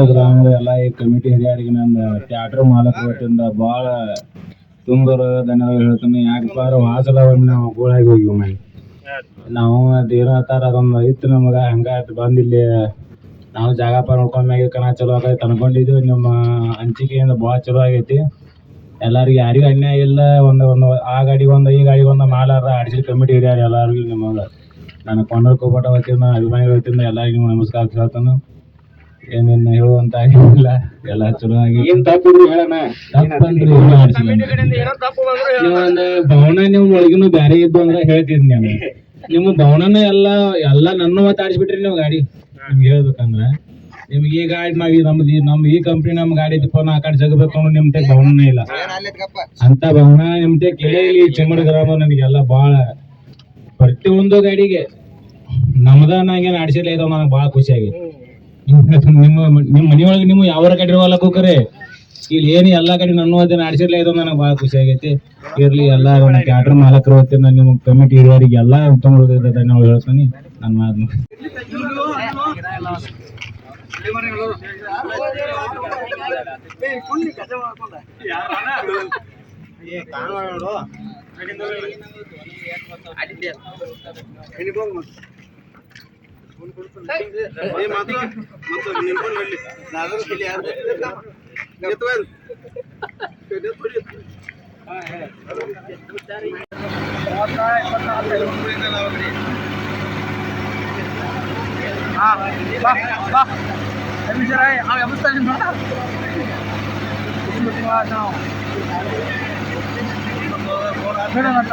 ಚಿಮ್ಮಡ ಗ್ರಾಮದ ಎಲ್ಲ ಈ ಕಮಿಟಿ ಹಿರಿಯರಿಗೆ ನನ್ನ ಥಿಯೇಟರ್ ಮಾಲಕ ವತಿಯಿಂದ ಭಾಳ ತುಂಬರ ಧನ್ಯವಾದ ಹೇಳ್ತೀನಿ. ಯಾಕಪ್ಪ ಅಂದ್ರೆ ವಾಸಲ ಒಮ್ಮೆ ನಾವು ಗೋಳಾಗಿ ಹೋಗಿವಿ ಮೈ. ನಾವು ದೇವ್ರ ಹತ್ತಾರ ಅದೊಂದು ಇತ್ತು ನಮಗೆ. ಹಂಗಾಯ್ತು ಬಂದು ಇಲ್ಲಿ ನಾವು ಪಾರ ನೋಡ್ಕೊಂಡ್ಮ್ಯಾಗ ಕಣ ಚಲೋ ಆಗೈತೆ ಅನ್ಕೊಂಡಿದ್ವಿ ನಿಮ್ಮ ಹಂಚಿಕೆಯಿಂದ ಭಾಳ ಚಲೋ ಆಗೈತಿ. ಎಲ್ಲರಿಗೂ ಯಾರಿಗೂ ಅನ್ಯಾಯ ಇಲ್ಲ. ಒಂದು ಒಂದು ಆ ಗಾಡಿಗೆ ಒಂದು, ಈ ಗಾಡಿಗೆ ಒಂದು ಮಾಲಾರ ಆಡಿಸಿದ ಕಮಿಟಿ ಹಿರಿಯರು ಎಲ್ಲರಿಗೂ ನಿಮಗೆ ನಾನು ಕೊಂಡರ್ ಕೋಪಟ ವತಿಯಿಂದ ಅಭಿಮಾನಿಗಳ ವತಿಯಿಂದ ಎಲ್ಲರಿಗೂ ನಮಸ್ಕಾರ ಹೇಳ್ತಾನೆ ಏನೇನು ಹೇಳುವಂತ ಆಗಿಲ್ಲ. ಎಲ್ಲ ಚಲೋ ಆಗಿ ಒಂದು ಭವನ ನಿಮ್ ಒಳಗಿನ ಬ್ಯಾರೆ ಇದ್ದು ಅಂದ್ರ ಹೇಳ್ತಿದ್ ನಾನು. ನಿಮ್ಮ ಭವನನ ಎಲ್ಲ ಎಲ್ಲ ನನ್ನ ಮತ್ತೆ ಆಡಿಸ್ಬಿಟ್ರಿ ನೀವು ಗಾಡಿ. ನಿಮ್ಗೆ ಹೇಳ್ಬೇಕಂದ್ರ ನಿಮ್ಗೆ ಈ ಗಾಡಿ ನಾವ್ ಈ ನಮ್ದು ಈ- ನಮ್ ಈ ಕಂಪ್ನಿ ನಮ್ ಗಾಡಿ ಫೋನ್ ಆ ಕಡೆ ಜಗಬೇಕು ಅಂದ್ರೆ ನಿಮ್ ತೆಗ್ ಭವನನೇ ಇಲ್ಲ. ಅಂತ ಭವನ ನಿಮ್ ತೆಗ್ ಕೇಳೇ ಇಲ್ಲಿ ಚಿಮ್ಮಡ ಗ್ರಾಮ ನನಗೆಲ್ಲ ಬಾಳ ಪ್ರತಿಯೊಂದು ಗಾಡಿಗೆ ನಮ್ದ ನಂಗೇನ್ ಆಡಿಸಿಲ್ಲ ಇದಾವ ನನಗೆ ಭಾಳ ಖುಷಿ ಆಗೈತಿ ನಿಮ್ಮ ನಿಮ್ಮ ಮನೆಯೊಳಗೆ ನೀವು ಯಾವ್ರ ಕಡೆ ಇರುವಲ್ಲ ಕೂಕರೆ ಇಲ್ಲಿ ಏನು ಎಲ್ಲಾ ಕಡೆ ನನ್ನ ಅದನ್ನ ಆಡಿಸಿರ್ಲ ಇದು ನನಗೆ ಭಾಳ ಖುಷಿ ಆಗೈತಿ. ಇರ್ಲಿ ಎಲ್ಲ ನನ್ನ ಮಾಲಕರು ಹೋಗ್ತೀನಿ, ನಾನು ನಿಮ್ಮ ಕಮಿಟಿ ಇರೋರಿಗೆ ಎಲ್ಲ ಹೃದಯದ ಧನ್ಯವಾದ ಹೇಳ್ತೀನಿ. ನನ್ನ ಏ ಮಾತು ಮತ್ತು ನಿಂತ್ಕೊಂಡು ಹೇಳಿ ನಾಗರ ಇಲ್ಲಿ ಯಾರು ನಾವು ಮೇಡಮ್ ಅಂತ